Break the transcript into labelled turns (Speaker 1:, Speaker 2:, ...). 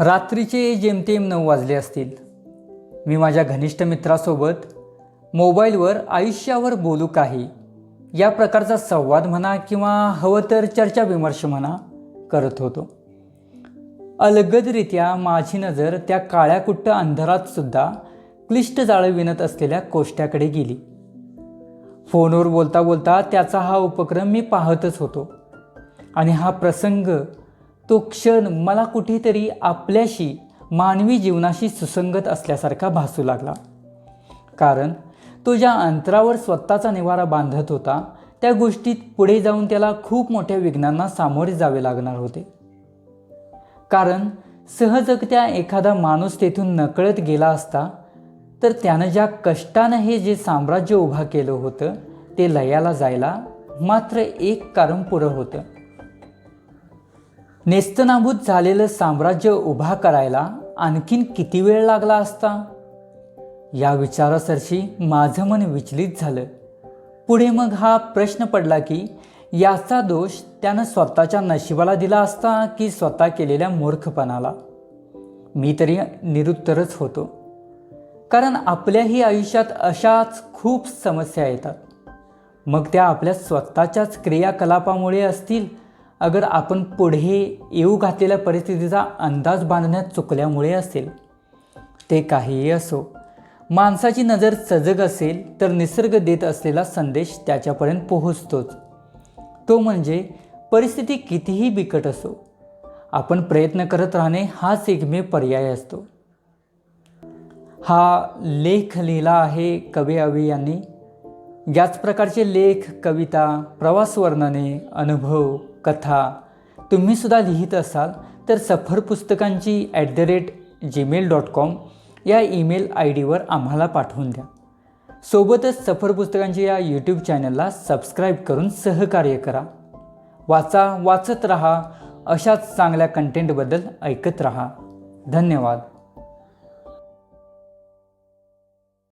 Speaker 1: रात्रीचे जेमतेम नऊ वाजले असतील. मी माझ्या घनिष्ठ मित्रासोबत मोबाईलवर आयुष्यावर बोलू काही या प्रकारचा संवाद म्हणा किंवा हवं तर चर्चा विमर्श म्हणा करत होतो. अलगदरित्या माझी नजर त्या काळ्या कुट्ट अंधारात सुद्धा क्लिष्ट जाळं विणत असलेल्या कोष्ट्याकडे गेली. फोनवर बोलता बोलता त्याचा हा उपक्रम मी पाहतच होतो. आणि हा प्रसंग तो क्षण मला कुठेतरी आपल्याशी मानवी जीवनाशी सुसंगत असल्यासारखा भासू लागला. कारण तो ज्या अंतरावर स्वतःचा निवारा बांधत होता त्या गोष्टीत पुढे जाऊन त्याला खूप मोठ्या विघ्नांना सामोरे जावे लागणार होते. कारण सहजगत्या एखादा माणूस तेथून नकळत गेला असता तर त्यानं ज्या कष्टानं हे जे साम्राज्य उभा केलं होतं ते लयाला जायला मात्र एक कारण पुरं होतं. नेस्तनाभूत झालेलं साम्राज्य उभा करायला आणखीन किती वेळ लागला असता? या विचारासरशी माझं मन विचलित झालं. पुढे मग हा प्रश्न पडला की याचा दोष त्यानं स्वतःच्या नशिबाला दिला असता की स्वतः केलेल्या मूर्खपणाला? मी तरी निरुत्तरच होतो. कारण आपल्याही आयुष्यात अशाच खूप समस्या येतात. मग त्या आपल्या स्वतःच्याच क्रियाकलापामुळे असतील अगर आपण पुढे येऊ घातलेल्या परिस्थितीचा अंदाज बांधण्यात चुकल्यामुळे असेल ते काहीही असो माणसाची नजर सजग असेल तर निसर्ग देत असलेला संदेश त्याच्यापर्यंत पोहोचतोच. तो म्हणजे परिस्थिती कितीही बिकट असो आपण प्रयत्न करत राहणे हाच एकमेव पर्याय असतो. हा लेख लिहिला आहे कवी अवी यांनी. याच प्रकारचे लेख कविता प्रवास वर्णने अनुभव कथा तुम्हीसुद्धा लिहित असाल तर सफर पुस्तकांची at the rate Gmail dot com या ईमेल आय डीवर आम्हाला पाठवून द्या. सोबतच सफर पुस्तकांच्या या यूट्यूब चॅनलला सबस्क्राईब करून सहकार्य करा. वाचा वाचत रहा अशाच चांगल्या कंटेंटबद्दल ऐकत रहा. धन्यवाद.